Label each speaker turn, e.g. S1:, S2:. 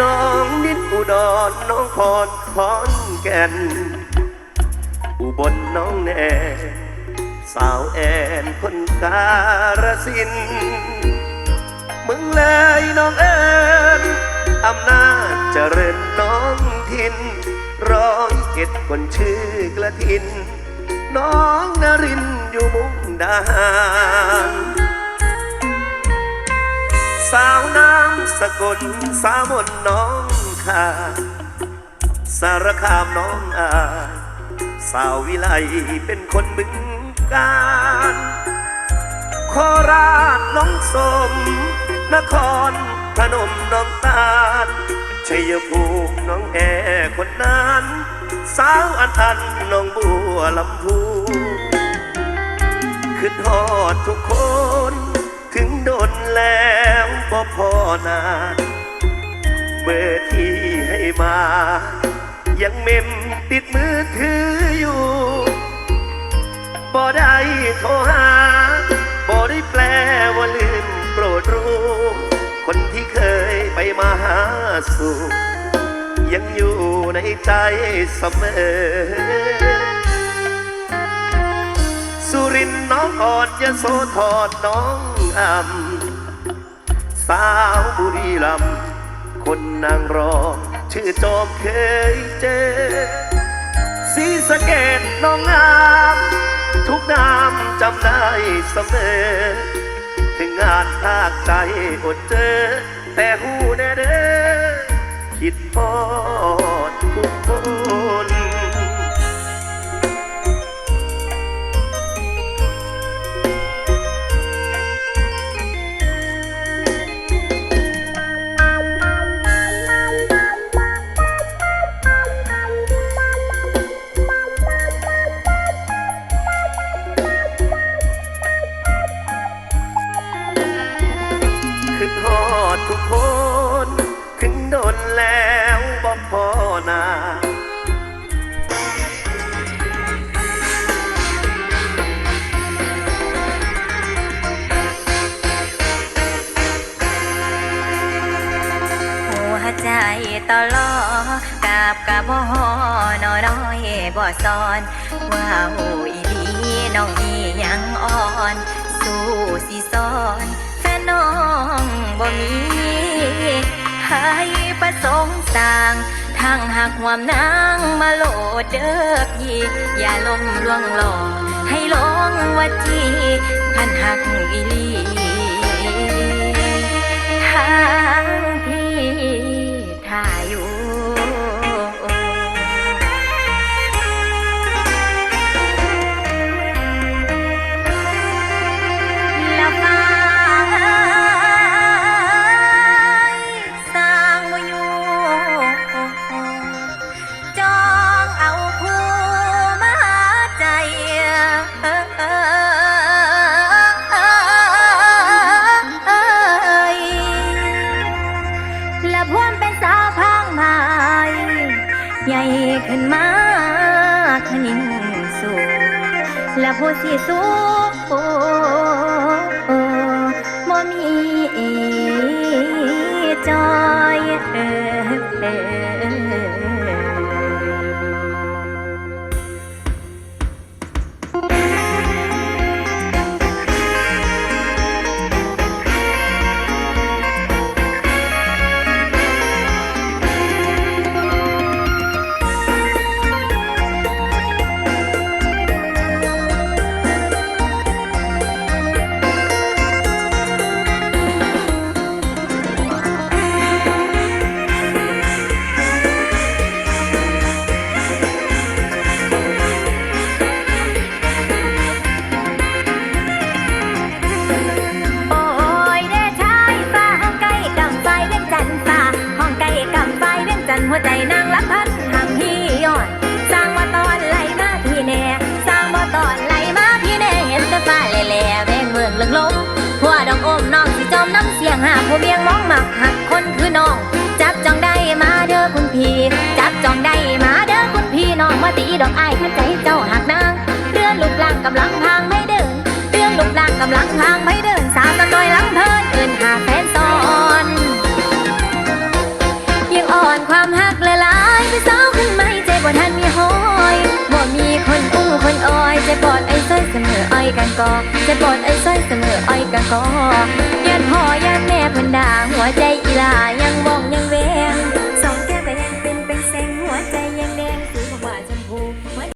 S1: น้องนิดอุดรน้องพรขอนแก่น อุบลน้องแน่สาวแอนคนการสินมึงเลยน้องเอิญ อำนาจเจริญน้องทิน ร้อยเจ็ดคนชื่อกระทิน น้องนรินอยู่มุกดาหารสาวน้ำสกลสาวมนน้องขาสารคามน้องอาสาววิไลเป็นคนบึงการโคราชน้องสม นคร พนมน้องตาลชัยภูมิน้องแอคนนั้นสาวอันอันน้องบัวลำพูขึ้นฮอดทุกคน ถึงโดนแล้วบ่พอนาเบอร์ที่ให้มา ยังเมมติดมือถืออยู่บ่ได้โทรหา สู่ยังอยู่ในใจเสมอสุรินทร์น้องอ่อนยโสธรน้องอำสาวบุรีรัมย์คนนางรองชื่อจอมเคยเจอสีสะเกตน้องงาม ทุกนามจำได้เสมอ ถึงงานภาคใจอดเจอ แต่หูแน่เด้อ คิดพอดทุกคนขึ้นฮอดทุกคน แล้วบอกพอหนา
S2: หัวใจตลอกาบกะบ่ฮอนอน้อยบ่สอนว่าหูอีลีน้องอียังอ่อนสู้สิสอนแฟนน้องบ่มี ให้ประสงค์สร้างทางหักความนางมาโลดเดิกยีอย่าลมลวงหลอกให้หลงวัดที่พันหักอีลี และผู้สิสูงบ่มีจอย จันหัวใจนางรักพันทางพี่ยอด สร้างมาตอนไหลมาพี่แน่ สร้างมาตอนไหลมาพี่แน่เห็นแต่ฝ้าแหล่แบงเมืองเลัอ
S1: ง
S2: ลมหัวดอกอมน้องที่จอมน้ำเสียงหาผู้เบียงมองหมักหักคนคือน้อง จับจองได้มาเด้อคุณพี่ จับจองได้มาเด้อคุณพี่น้องมาตีดอกไอ้ท่าใจ อนความหักละลายไป็นสาวขึ้นไม่ใจบ่ทันมีหอยบ่มีคนอู้คนอ้อยใจปอดไอ้ส้อยเสมออ้อยกันกอใจปอดไอ้ส้อยเสมออ้อยกันกอยันพ่อยันแม่เพิ่นด่าหัวใจอีลายังมองยัง